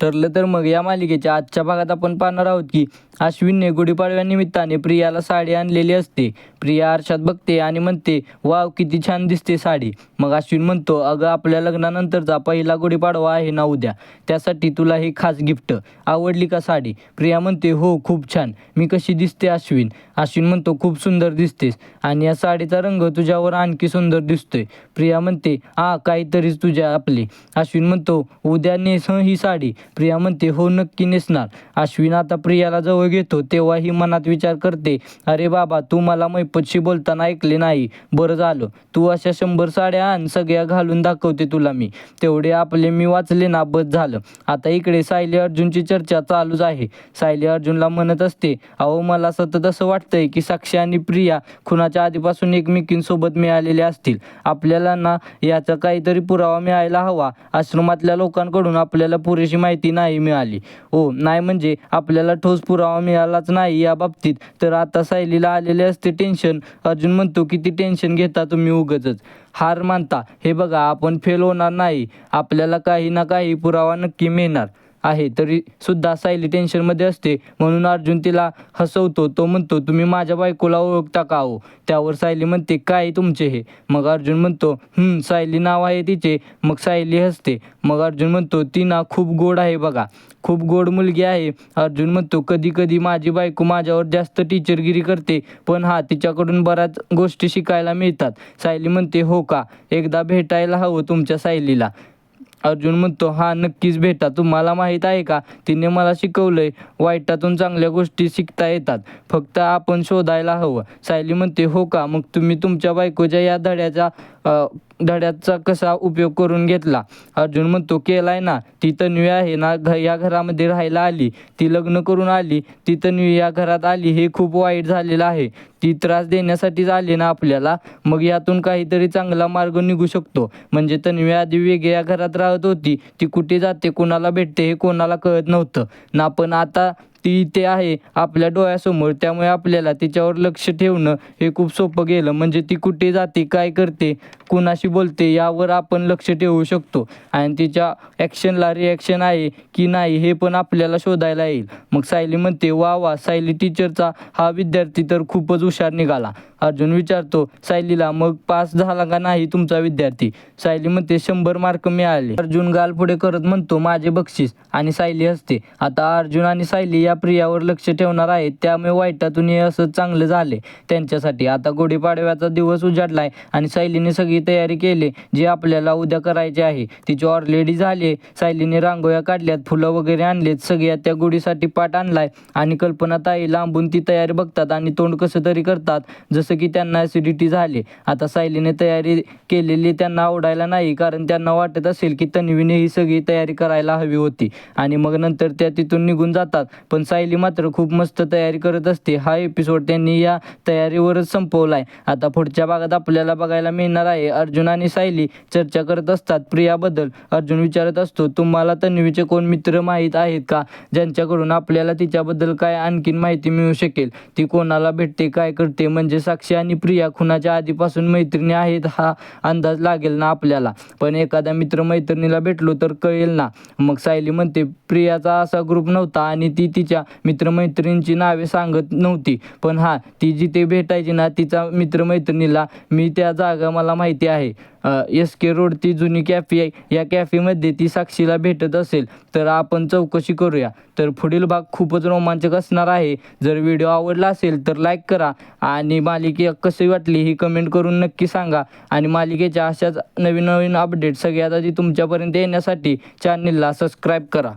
ठरलं तर मग या मालिकेच्या आजच्या भागात आपण पाहणार आहोत की अश्विनने गुढीपाडव्यानिमित्ताने प्रियाला साडी आणलेली असते. प्रिया आरशात बघते आणि म्हणते वाव किती छान दिसते साडी. मग अश्विन म्हणतो अगं आपल्या लग्नानंतरचा पहिला गुढीपाडवा आहे ना उद्या. त्यासाठी तुला हे खास गिफ्ट. आवडली का साडी? प्रिया म्हणते हो खूप छान. मी कशी दिसते अश्विन? अश्विन म्हणतो खूप सुंदर दिसतेस आणि या साडीचा रंग तुझ्यावर आणखी सुंदर दिसतोय. प्रिया म्हणते आ काहीतरीच तुझ्या आपली. अश्विन म्हणतो उद्या नेस ही साडी. प्रिया म्हणते हो नक्की नेसणार. अश्विन आता प्रियाला जवळ घेतो तेव्हा ही मनात विचार करते अरे बाबा तू मला मैपतशी बोलताना ऐकले नाही. बरं झालं. तू अशा शंभर साड्या आण सगळ्या घालून दाखवते तुला मी. तेवढे आपले मी वाचले ना बस झालं. आता इकडे सायली अर्जुनची चर्चा चालूच आहे. सायली अर्जुनला म्हणत असते अहो मला सतत असं वाटतंय की साक्षी आणि प्रिया खुनाच्या आधीपासून एकमेकींसोबत मिळालेल्या असतील. आपल्याला ना याचा काहीतरी पुरावा मिळायला हवा. आश्रमातल्या लोकांकडून आपल्याला पुरेशी माहिती नाही मिळाली. हो नाही म्हणजे आपल्याला ठोस पुरावा मिळालाच नाही या बाबतीत. तर आता सायलीला आलेले असते टेन्शन अर्जुन म्हणतो की ती टेन्शन घेता तुम्ही उगतच हार मानता. हे बघा आपण फेल होणार नाही. आपल्याला काही ना काही पुरावा नक्की मिळणार. आहे तरी सुद्धा सायली टेन्शनमध्ये असते. म्हणून अर्जुन तिला हसवतो. तो म्हणतो तुम्ही माझ्या बायकोला ओळखता का हो? त्यावर सायली म्हणते काय तुमचे हे? मग अर्जुन म्हणतो सायली नाव आहे तिचे. मग सायली हसते. मग अर्जुन म्हणतो ती ना खूप गोड आहे बघा. खूप गोड मुलगी आहे. अर्जुन म्हणतो कधी कधी माझी बायको माझ्यावर जास्त टीचरगिरी करते पण हा तिच्याकडून बऱ्याच गोष्टी शिकायला मिळतात. सायली म्हणते हो का? एकदा भेटायला हवं तुमच्या सायलीला. अर्जुन म्हणतो हा नक्कीच भेटा तुम्हाला माहीत आहे का? तिने मला शिकवलंय वाईटातून चांगल्या गोष्टी शिकता येतात. फक्त आपण शोधायला हवं. सायली म्हणते हो का? मग तुम्ही तुमच्या बायकोच्या या धड्याचा धड्याचा कसा उपयोग करून घेतला? अर्जुन म्हणतो केलाय ना. ती तन्वी आहे ना. घ या घरामध्ये राहायला आली. ती लग्न करून आली. ती तन्वी या घरात आली. हे खूप वाईट झालेलं आहे. ती त्रास देण्यासाठीच आली ना आपल्याला. मग यातून काहीतरी चांगला मार्ग निघू शकतो. म्हणजे तन्वी आधी वेगळ्या घरात राहत होती. ती कुठे जाते कोणाला भेटते हे कोणाला कळत नव्हतं. ना पण आता ती इथे आहे आपल्या डोळ्यासमोर. त्यामुळे आपल्याला तिच्यावर लक्ष ठेवणं हे खूप सोपं गेलं. म्हणजे ती कुठे जाते काय करते कुणाशी बोलते यावर आपण लक्ष ठेवू शकतो. आणि तिच्या ॲक्शनला रिॲक्शन आहे की नाही हे पण आपल्याला शोधायला येईल. मग सायली म्हणते वा वा सायली टीचरचा हा विद्यार्थी तर खूपच हुशार निघाला. अर्जुन विचारतो सायलीला मग पास झाला का नाही तुमचा विद्यार्थी? सायली म्हणते शंभर मार्क मिळाले. अर्जुन गाल पुढे करत म्हणतो माझे बक्षीस आणि सायली हसते. आता अर्जुन आणि सायली या प्रियावर लक्ष ठेवणार आहेत त्यामुळे वाईटातून हे असं चांगलं झाले त्यांच्यासाठी आता गुढीपाडव्याचा दिवस उजाडलाय आणि सायलीने सगळी तयारी केली जी आपल्याला उद्या करायची आहे. तिची ऑलरेडी झाली सायलीने रांगोळ्या काढल्यात फुलं वगैरे आणलेत सगळ्या त्या गुढीसाठी पाठ आणलाय आणि कल्पना ताई लांबून ती तयारी बघतात आणि तोंड कसं तरी करतात. जसं की त्यांना ॲसिडिटी झाली. आता सायलीने तयारी केलेली त्यांना आवडायला नाही कारण त्यांना वाटत असेल की तन्वीने ही सगळी तयारी करायला हवी होती. आणि मग नंतर त्या तिथून निघून जातात. पण सायली मात्र खूप मस्त तयारी करत असते. हा एपिसोड त्यांनी या तयारीवरच संपवला आहे आता पुढच्या भागात आपल्याला बघायला मिळणार आहे अर्जुन आणि सायली चर्चा करत असतात प्रियाबद्दल. अर्जुन विचारत असतो तुम्हाला तन्वीचे कोण मित्र माहीत आहेत का? ज्यांच्याकडून आपल्याला तिच्याबद्दल काय आणखीन माहिती मिळू शकेल? ती कोणाला भेटते काय करते म्हणजे साक्षी आणि प्रिया खुनाच्या आधीपासून मैत्रिणी आहेत हा अंदाज लागेल ना आपल्याला. पण एखाद्या मित्र मैत्रिणीला भेटलो तर कळेल ना. मग सायली म्हणते प्रियाचा असा ग्रुप नव्हता आणि ती तिच्या मित्रमैत्रिणींची नावे सांगत नव्हती. पण हा ती जिथे भेटायची ना तिचा मित्रमैत्रिणीला मी त्या जागा मला माहिती आहे. एस के रोड ती जुनी कॅफे आहे. या कॅफेमध्ये ती साक्षीला भेटत असेल तर आपण चौकशी करूया. तर पुढील भाग खूपच रोमांचक असणार आहे. जर व्हिडिओ आवडला असेल तर लाईक करा. आणि मालिके कशी वाटली ही कमेंट करून नक्की सांगा. आणि मालिकेच्या अशाच नवीन नवीन अपडेट सगळ्यात आधी तुमच्यापर्यंत येण्यासाठी चॅनलला सबस्क्राईब करा.